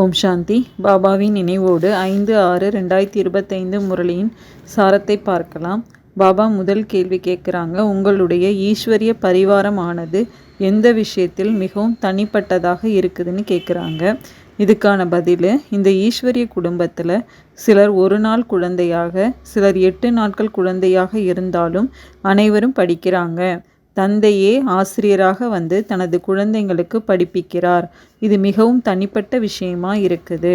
ஓம் சாந்தி. பாபாவின் நினைவோடு ஐந்து ஆறு ரெண்டாயிரத்தி இருபத்தைந்து முரளியின் சாரத்தை பார்க்கலாம். பாபா முதல் கேள்வி கேட்குறாங்க உங்களுடைய ஈஸ்வரிய பரிவாரமானது எந்த விஷயத்தில் மிகவும் தனிப்பட்டதாக இருக்குதுன்னு கேட்குறாங்க. இதுக்கான பதில் இந்த ஈஸ்வரிய குடும்பத்தில் சிலர் ஒரு நாள் குழந்தையாக சிலர் எட்டு நாட்கள் குழந்தையாக இருந்தாலும் அனைவரும் படிக்கிறாங்க. தந்தையே ஆசிரியராக வந்து தனது குழந்தைங்களுக்கு படிப்பிக்கிறார். இது மிகவும் தனிப்பட்ட விஷயமா இருக்குது.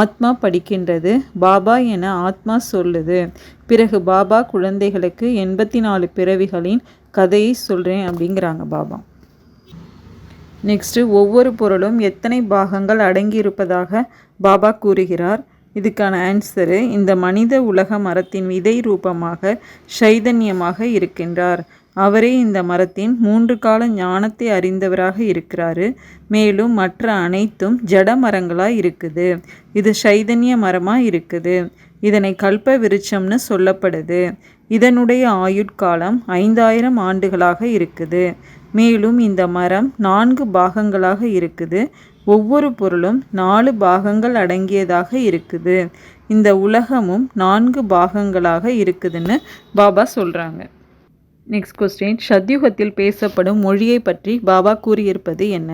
ஆத்மா படிக்கின்றது பாபா என ஆத்மா சொல்லுது. பிறகு பாபா குழந்தைகளுக்கு எண்பத்தி நாலு பிறவிகளின் கதையை சொல்கிறேன் அப்படிங்கிறாங்க பாபா. நெக்ஸ்ட்டு ஒவ்வொரு பொருளும் எத்தனை பாகங்கள் அடங்கியிருப்பதாக பாபா கூறுகிறார். இதுக்கான ஆன்சரு இந்த மனித உலக மரத்தின் விதை ரூபமாக சைதன்யமாக இருக்கின்றார். அவரே இந்த மரத்தின் மூன்று கால ஞானத்தை அறிந்தவராக இருக்கிறாரு. மேலும் மற்ற அனைத்தும் ஜட மரங்களாக இருக்குது. இது சைதன்ய மரமாக இருக்குது. இதனை கல்ப விருட்சம்னு சொல்லப்படுது. இதனுடைய ஆயுட்காலம் ஐந்தாயிரம் ஆண்டுகளாக இருக்குது. மேலும் இந்த மரம் நான்கு பாகங்களாக இருக்குது. ஒவ்வொரு பொருளும் நாலு பாகங்கள் அடங்கியதாக இருக்குது. இந்த உலகமும் நான்கு பாகங்களாக இருக்குதுன்னு பாபா சொல்கிறாங்க நெக்ஸ்ட் கொஸ்டின் சத்யுகத்தில் பேசப்படும் மொழியை பற்றி பாபா கூறியிருப்பது என்ன?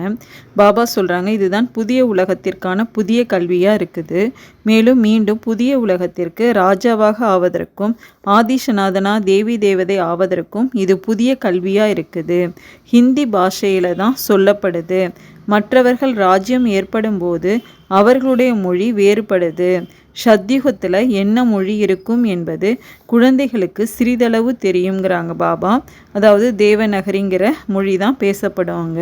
பாபா சொல்கிறாங்க இதுதான் புதிய உலகத்திற்கான புதிய கல்வியாக இருக்குது. மேலும் மீண்டும் புதிய உலகத்திற்கு ராஜாவாக ஆவதற்கும் ஆதிசநாதனா தேவி தேவதை ஆவதற்கும் இது புதிய கல்வியாக இருக்குது. ஹிந்தி பாஷையில் தான் சொல்லப்படுது. மற்றவர்கள் ராஜ்யம் ஏற்படும் போது அவர்களுடைய மொழி வேறுபடுது. சத்யுகத்தில் என்ன மொழி இருக்கும் என்பது குழந்தைகளுக்கு சிறிதளவு தெரியுங்கிறாங்க பாபா. அதாவது தேவநகரிங்கிற மொழி தான் பேசப்படுவாங்க.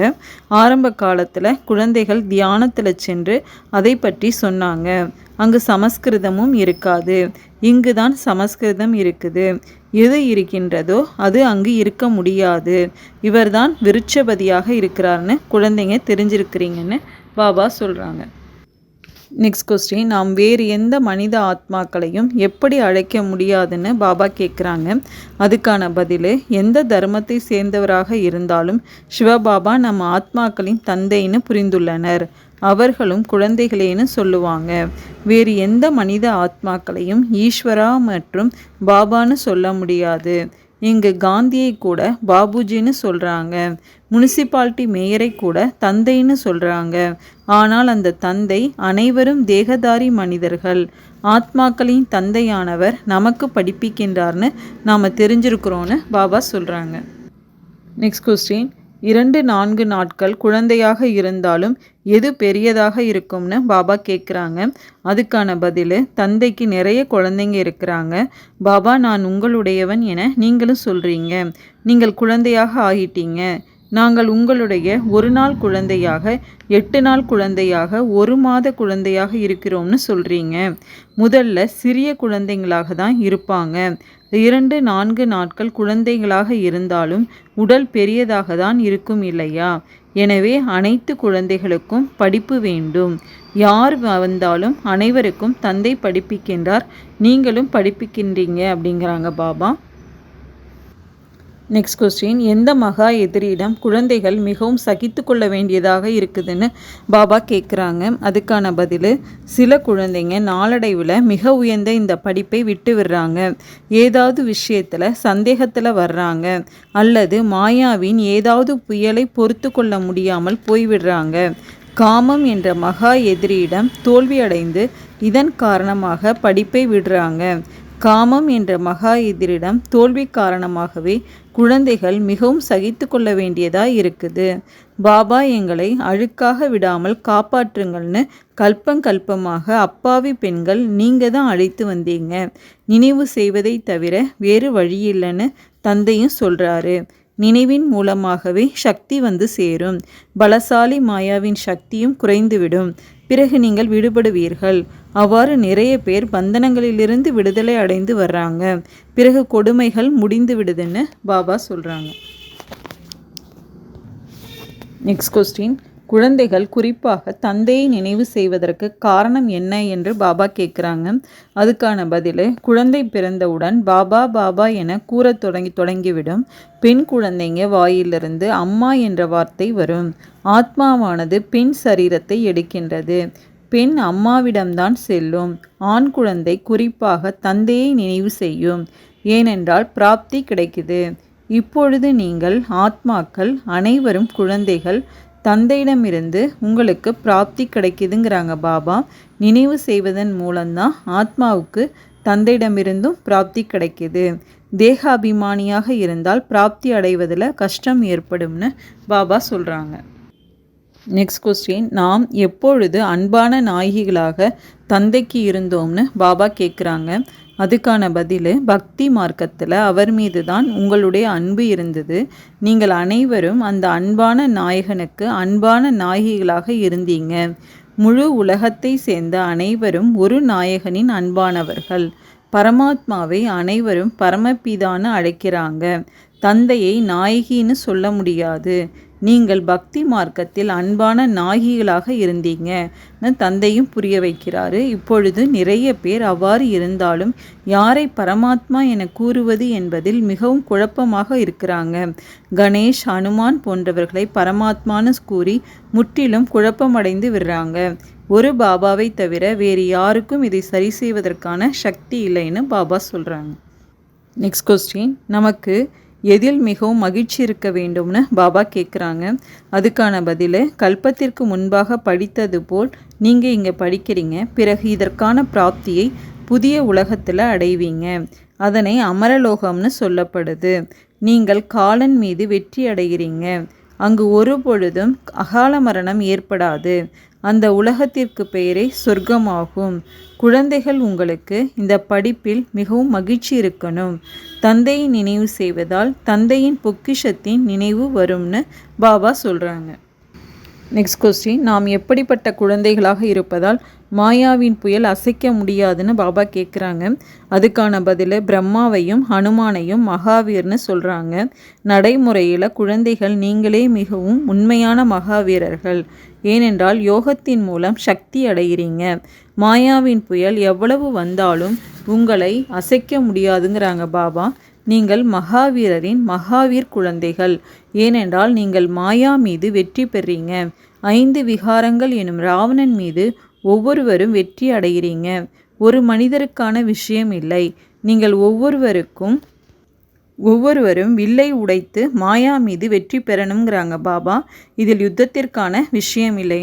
ஆரம்ப காலத்தில் குழந்தைகள் தியானத்தில் சென்று அதை பற்றி சொன்னாங்க. அங்கு சமஸ்கிருதமும் இருக்காது. இங்கு தான் சமஸ்கிருதம் இருக்குது. எது இருக்கின்றதோ அது அங்கு இருக்க முடியாது. இவர்தான் விருட்சபதியாக இருக்கிறார்னு குழந்தைங்க தெரிஞ்சிருக்கிறீங்கன்னு பாபா சொல்கிறாங்க நெக்ஸ்ட் கொஸ்டின் நாம் வேறு எந்த மனித ஆத்மாக்களையும் எப்படி அழைக்க முடியாதுன்னு பாபா கேட்குறாங்க அதுக்கான பதில் எந்த தர்மத்தை சேர்ந்தவராக இருந்தாலும் சிவபாபா நம்ம ஆத்மாக்களின் தந்தைன்னு புரிந்துள்ளனர். அவர்களும் குழந்தைகளேன்னு சொல்லுவாங்க. வேறு எந்த மனித ஆத்மாக்களையும் ஈஸ்வரா மற்றும் பாபான்னு சொல்ல முடியாது. இங்கு காந்தியை கூட பாபுஜின்னு சொல்கிறாங்க முனிசிபாலிட்டி மேயரை கூட தந்தைன்னு சொல்கிறாங்க ஆனால் அந்த தந்தை அனைவரும் தேகதாரி மனிதர்கள். ஆத்மாக்களின் தந்தையானவர் நமக்கு படிப்பிக்கின்றார்னு நாம் தெரிஞ்சிருக்கிறோன்னு பாபா சொல்கிறாங்க நெக்ஸ்ட் கொஸ்டின் இரண்டு நான்கு நாட்கள் குழந்தையாக இருந்தாலும் எது பெரியதாக இருக்கும்னு பாபா கேட்குறாங்க அதுக்கான பதில் தந்தைக்கு நிறைய குழந்தைங்க இருக்கிறாங்க. பாபா நான் உங்களுடையவன் என நீங்களும் சொல்கிறீங்க நீங்கள் குழந்தையாக ஆகிட்டீங்க. நாங்கள் உங்களுடைய ஒரு நாள் குழந்தையாக எட்டு நாள் குழந்தையாக ஒரு மாத குழந்தையாக இருக்கிறோம்னு சொல்கிறீங்க முதல்ல சிறிய குழந்தைங்களாக தான் இருப்பாங்க. இரண்டு நான்கு நாட்கள் குழந்தைகளாக இருந்தாலும் உடல் பெரியதாக தான் இருக்கும் இல்லையா? எனவே அனைத்து குழந்தைகளுக்கும் படிப்பு வேண்டும். யார் வந்தாலும் அனைவருக்கும் தந்தை படிப்பிக்கின்றார். நீங்களும் படிப்பிக்கின்றீங்க அப்படிங்கிறாங்க பாபா. நெக்ஸ்ட் கொஸ்டின் எந்த மகா எதிரியிடம் குழந்தைகள் மிகவும் சகித்து கொள்ள வேண்டியதாக இருக்குதுன்னு பாபா கேட்குறாங்க அதுக்கான பதில் சில குழந்தைங்க நாளடைவில் மிக உயர்ந்த இந்த படிப்பை விட்டு விடுறாங்க. ஏதாவது விஷயத்தில் சந்தேகத்தில் வர்றாங்க. அல்லது மாயாவின் ஏதாவது புயலை பொறுத்து கொள்ள முடியாமல் போய்விடுறாங்க. காமம் என்ற மகா எதிரியிடம் தோல்வியடைந்து இதன் காரணமாக படிப்பை விடுறாங்க. காமம் என்ற மகா எதிரிடம் தோல்வி காரணமாகவே குழந்தைகள் மிகவும் சகித்து கொள்ள வேண்டியதாக இருக்குது. பாபா எங்களை அழுக்காக விடாமல் காப்பாற்றுங்கள்னு கல்பங்கல்பமாக அப்பாவி பெண்கள் நீங்கள் தான் அழைத்து வந்தீங்க. நினைவு செய்வதை தவிர வேறு வழியில்லைன்னு தந்தையும் சொல்கிறாரு நினைவின் மூலமாகவே சக்தி வந்து சேரும். பலசாலி மாயாவின் சக்தியும் குறைந்துவிடும். பிறகு நீங்கள் விடுபடுவீர்கள். அவ்வாறு நிறைய பேர் பந்தனங்களிலிருந்து விடுதலை அடைந்து வர்றாங்க. பிறகு கொடுமைகள் முடிந்து விடுதுன்னு பாபா சொல்கிறாங்க நெக்ஸ்ட் கொஸ்டின் குழந்தைகள் குறிப்பாக தந்தையை நினைவு செய்வதற்கு காரணம் என்ன என்று பாபா கேட்குறாங்க. அதுக்கான பதில் குழந்தை பிறந்தவுடன் பாபா பாபா என கூறத் தொடங்கி தொடங்கிவிடும். பெண் குழந்தைங்க வாயிலிருந்து அம்மா என்ற வார்த்தை வரும். ஆத்மாவானது பெண் சரீரத்தை எடுக்கின்றது. பெண் அம்மாவிடம்தான் செல்லும். ஆண் குழந்தை குறிப்பாக தந்தையை நினைவு செய்யும். ஏனென்றால் பிராப்தி கிடைக்குது. இப்பொழுது நீங்கள் ஆத்மாக்கள் அனைவரும் குழந்தைகள் தந்தையிடமிருந்து உங்களுக்கு பிராப்தி கிடைக்குதுங்கிறாங்க பாபா. நினைவு செய்வதன் மூலம்தான் ஆத்மாவுக்கு தந்தையிடமிருந்தும் பிராப்தி கிடைக்குது. தேகாபிமானியாக இருந்தால் பிராப்தி அடைவதில் கஷ்டம் ஏற்படும்னு பாபா சொல்கிறாங்க நெக்ஸ்ட் கொஸ்டின் நாம் எப்பொழுது அன்பான நாயகிகளாக தந்தைக்கு இருந்தோம்னு பாபா கேட்குறாங்க அதுக்கான பதில் பக்தி மார்க்கத்தில் அவர் மீது தான் உங்களுடைய அன்பு இருந்தது. நீங்கள் அனைவரும் அந்த அன்பான நாயகனுக்கு அன்பான நாயகிகளாக இருந்தீங்க. முழு உலகத்தை சேர்ந்த அனைவரும் ஒரு நாயகனின் அன்பானவர்கள். பரமாத்மாவை அனைவரும் பரமபிதான்னு அழைக்கிறாங்க. தந்தையை நாயகின்னு சொல்ல முடியாது. நீங்கள் பக்தி மார்க்கத்தில் அன்பான நாயகிகளாக இருந்தீங்கன்னு தந்தையும் புரிய வைக்கிறாரு. இப்பொழுது நிறைய பேர் அவ்வாறு இருந்தாலும் யாரை பரமாத்மா என கூறுவது என்பதில் மிகவும் குழப்பமாக இருக்கிறாங்க. கணேஷ் ஹனுமான் போன்றவர்களை பரமாத்மான்னு கூறி முற்றிலும் குழப்பமடைந்து விடுறாங்க. ஒரு பாபாவை தவிர வேறு யாருக்கும் இதை சரி செய்வதற்கான சக்தி இல்லைன்னு பாபா சொல்கிறாங்க நெக்ஸ்ட் கொஸ்டின் நமக்கு எதில் மிகவும் மகிழ்ச்சி இருக்க வேண்டும்னு பாபா கேட்குறாங்க அதுக்கான பதில் கல்பத்திற்கு முன்பாக படித்தது போல் நீங்கள் இங்கே படிக்கிறீங்க பிறகு இதற்கான பிராப்தியை புதிய உலகத்தில் அடைவீங்க. அதனை அமரலோகம்னு சொல்லப்படுது. நீங்கள் காலன் மீது வெற்றி அடைகிறீங்க. அங்கு ஒரு பொழுதும் அகால மரணம் ஏற்படாது. அந்த உலகத்திற்கு பெயரே சொர்க்கமாகும். குழந்தைகள் உங்களுக்கு இந்த படிப்பில் மிகவும் மகிழ்ச்சி இருக்கணும். தந்தையை நினைவு செய்வதால் தந்தையின் பொக்கிஷத்தின் நினைவு வரும்னு பாபா சொல்கிறாங்க நெக்ஸ்ட் கொஸ்டின் நாம் எப்படிப்பட்ட குழந்தைகளாக இருப்பதால் மாயாவின் புயல் அசைக்க முடியாதுன்னு பாபா கேட்குறாங்க அதுக்கான பதில் பிரம்மாவையும் ஹனுமானையும் மகாவீர்னு சொல்கிறாங்க நடைமுறையில் குழந்தைகள் நீங்களே மிகவும் உண்மையான மகாவீரர்கள். ஏனென்றால் யோகத்தின் மூலம் சக்தி அடைகிறீங்க மாயாவின் புயல் எவ்வளவு வந்தாலும் உங்களை அசைக்க முடியாதுங்கிறாங்க பாபா. நீங்கள் மகாவீரரின் மகாவீர் குழந்தைகள். ஏனென்றால் நீங்கள் மாயா மீது வெற்றி பெறீங்க ஐந்து விகாரங்கள் எனும் ராவணன் மீது ஒவ்வொருவரும் வெற்றி அடைகிறீங்க. ஒரு மனிதருக்கான விஷயம் இல்லை. நீங்கள் ஒவ்வொருவருக்கும் ஒவ்வொருவரும் வில்லை உடைத்து மாயா மீது வெற்றி பெறணுங்கிறாங்க பாபா. இதில் யுத்தத்திற்கான விஷயம் இல்லை.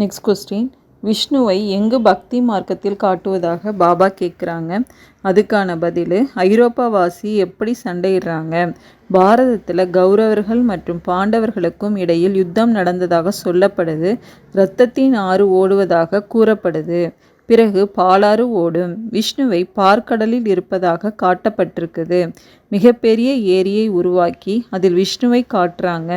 நெக்ஸ்ட் கொஸ்டின் விஷ்ணுவை எங்கு பக்தி மார்க்கத்தில் காட்டுவதாக பாபா கேட்குறாங்க. அதுக்கான பதில் ஐரோப்பாவாசி எப்படி சண்டையிடுறாங்க? பாரதத்தில் கௌரவர்கள் மற்றும் பாண்டவர்களுக்கும் இடையில் யுத்தம் நடந்ததாக சொல்லப்படுது. இரத்தத்தின் ஆறு ஓடுவதாக கூறப்படுது. பிறகு பாலாறு ஓடும். விஷ்ணுவை பார்க்கடலில் இருப்பதாக காட்டப்பட்டிருக்குது. மிகப்பெரிய ஏரியை உருவாக்கி அதில் விஷ்ணுவை காட்டுறாங்க.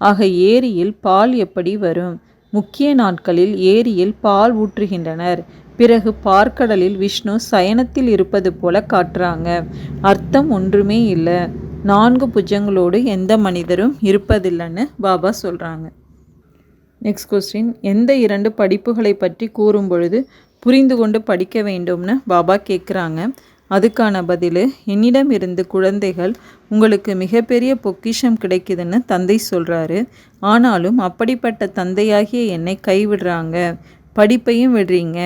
ஆக ஏரியில் பால் எப்படி வரும்? முக்கிய நாட்களில் ஏரியில் பால் ஊற்றுகின்றனர். பிறகு பார்க்கடலில் விஷ்ணு சயனத்தில் இருப்பது போல காட்டுறாங்க. அர்த்தம் ஒன்றுமே இல்லை. நான்கு புஜங்களோடு எந்த மனிதரும் இருப்பதில்லைன்னு பாபா சொல்கிறாங்க நெக்ஸ்ட் கொஸ்டின் எந்த இரண்டு படிப்புகளை பற்றி கூறும் பொழுது புரிந்து கொண்டு படிக்க வேண்டும்னு பாபா கேட்குறாங்க அதுக்கான பதில் என்னிடம் இருந்து குழந்தைகள் உங்களுக்கு மிகப்பெரிய பொக்கிஷம் கிடைக்குதுன்னு தந்தை சொல்கிறாரு ஆனாலும் அப்படிப்பட்ட தந்தையாகிய என்னை கைவிடுறாங்க. படிப்பையும் விடுறீங்க.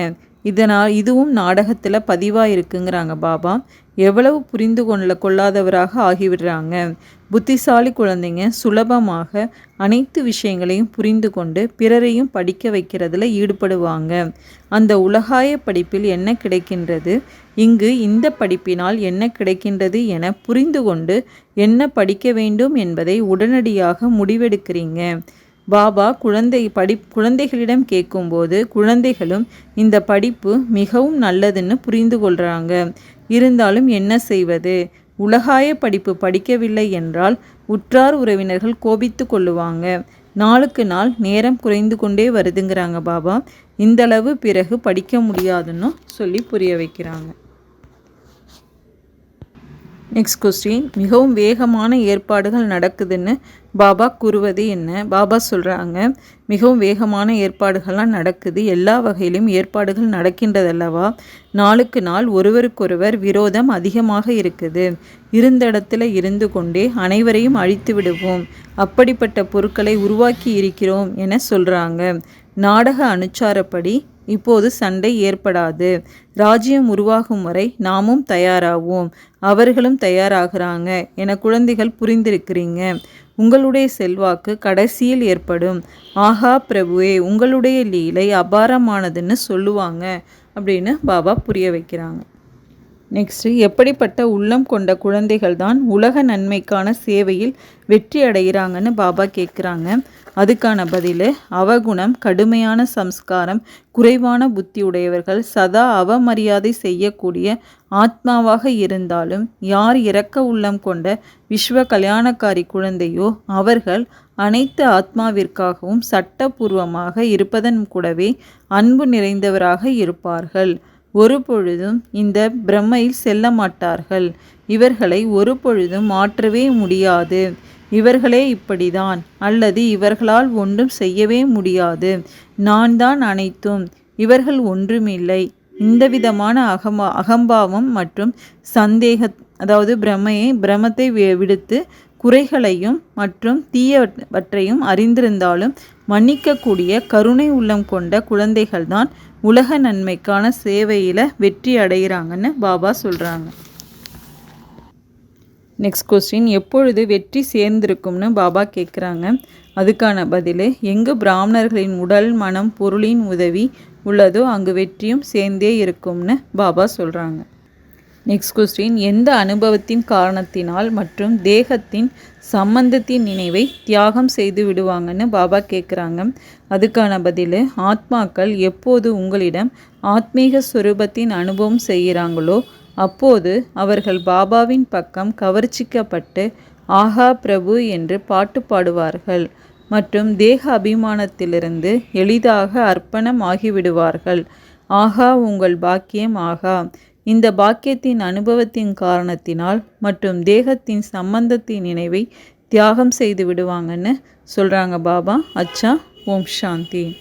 இதனால் இதுவும் நாடகத்தில் பதிவாக இருக்குங்கிறாங்க பாபா. எவ்வளவு புரிந்து கொள்ள கொள்ளாதவராக ஆகிவிடுறாங்க. புத்திசாலி குழந்தைங்க சுலபமாக அனைத்து விஷயங்களையும் புரிந்து கொண்டு பிறரையும் படிக்க வைக்கிறதுல ஈடுபடுவாங்க. அந்த உலகாய படிப்பில் என்ன கிடைக்கின்றது? இங்கு இந்த படிப்பினால் என்ன கிடைக்கின்றது என புரிந்து கொண்டு என்ன படிக்க வேண்டும் என்பதை உடனடியாக முடிவெடுக்கிறீங்க. பாபா குழந்தை படி குழந்தைகளிடம் கேட்கும்போது குழந்தைகளும் இந்த படிப்பு மிகவும் நல்லதுன்னு புரிந்து கொள்கிறாங்க இருந்தாலும் என்ன செய்வது? உலகாய படிப்பு படிக்கவில்லை என்றால் உற்றார் உறவினர்கள் கோபித்து கொள்ளுவாங்க. நாளுக்கு நாள் நேரம் குறைந்து கொண்டே வருதுங்கிறாங்க பாபா. இந்தளவு பிறகு படிக்க முடியாதுன்னு சொல்லி புரிய வைக்கிறாங்க. Next question. மிகவும் வேகமான ஏற்பாடுகள் நடக்குதுன்னு பாபா கூறுவது என்ன? பாபா சொல்கிறாங்க மிகவும் வேகமான ஏற்பாடுகள்லாம் நடக்குது. எல்லா வகையிலும் ஏற்பாடுகள் நடக்கின்றதல்லவா? நாளுக்கு நாள் ஒருவருக்கொருவர் விரோதம் அதிகமாக இருக்குது. இருந்த இடத்துல இருந்து கொண்டே அனைவரையும் அழித்து விடுவோம். அப்படிப்பட்ட பொருட்களை உருவாக்கி இருக்கிறோம் என சொல்கிறாங்க நாடக அனுச்சாரப்படி இப்போது சண்டை ஏற்படாது. ராஜ்யம் உருவாகும் வரை நாமும் தயாராவோம். அவர்களும் தயாராகிறாங்க என குழந்தைகள் புரிந்திருக்கிறீங்க. உங்களுடைய செல்வாக்கு கடைசியில் ஏற்படும். ஆஹா பிரபுவே உங்களுடைய லீலை அபாரமானதுன்னு சொல்லுவாங்க அப்படின்னு பாபா புரிய வைக்கிறாங்க. நெக்ஸ்ட்டு எப்படிப்பட்ட உள்ளம் கொண்ட குழந்தைகள் தான் உலக நன்மைக்கான சேவையில் வெற்றி அடைகிறாங்கன்னு பாபா கேட்குறாங்க அதுக்கான பதில் அவகுணம் கடுமையான சம்ஸ்காரம் குறைவான புத்தி உடையவர்கள் சதா அவமரியாதை செய்யக்கூடிய ஆத்மாவாக இருந்தாலும் யார் இறக்க உள்ளம் கொண்ட விஸ்வ கல்யாணக்காரி குழந்தையோ அவர்கள் அனைத்து ஆத்மாவிற்காகவும் சட்டபூர்வமாக இருப்பதன் கூடவே அன்பு நிறைந்தவராக இருப்பார்கள். ஒரு பொழுதும் இந்த பிரம்மையில் செல்ல மாட்டார்கள் இவர்களை ஒரு பொழுதும் மாற்றவே முடியாது. இவர்களே இப்படிதான். அல்லது இவர்களால் ஒன்றும் செய்யவே முடியாது. நான் தான் அனைத்தும். இவர்கள் ஒன்றுமில்லை. இந்த விதமான அகமா அகம்பாவம் மற்றும் சந்தேக அதாவது பிரமையை பிரமத்தை விடுத்து குறைகளையும் மற்றும் தீயவற்றையும் அறிந்திருந்தாலும் மன்னிக்கக்கூடிய கருணை உள்ளம் கொண்ட குழந்தைகள்தான் உலக நன்மைக்கான சேவையில் வெற்றி அடைகிறாங்கன்னு பாபா சொல்கிறாங்க நெக்ஸ்ட் கொஸ்டின் எப்பொழுது வெற்றி சேர்ந்திருக்கும்னு பாபா கேட்குறாங்க அதுக்கான பதில் எங்கு பிராமணர்களின் உடல் மனம் பொருளின் உதவி உள்ளதோ அங்கு வெற்றியும் சேர்ந்தே இருக்கும்னு பாபா சொல்கிறாங்க நெக்ஸ்ட் கொஸ்டின் எந்த அனுபவத்தின் காரணத்தினால் மற்றும் தேகத்தின் சம்பந்தத்தின் நினைவை தியாகம் செய்து விடுவாங்கன்னு பாபா கேட்குறாங்க அதுக்கான பதில் ஆத்மாக்கள் எப்போது உங்களிடம் ஆத்மீக சுரூபத்தின் அனுபவம் செய்கிறாங்களோ அப்போது அவர்கள் பாபாவின் பக்கம் கவர்ச்சிக்கப்பட்டு ஆஹா பிரபு என்று பாட்டு பாடுவார்கள் மற்றும் தேக அபிமானத்திலிருந்து எளிதாக அர்ப்பணம் ஆகிவிடுவார்கள் ஆகா உங்கள் பாக்கியம் ஆகா. இந்த பாக்கியத்தின் அனுபவத்தின் காரணத்தினால் மற்றும் தேகத்தின் சம்பந்தத்தின் நினைவை தியாகம் செய்து விடுவாங்கன்னு சொல்கிறாங்க பாபா. அச்சா ஓம் சாந்தி.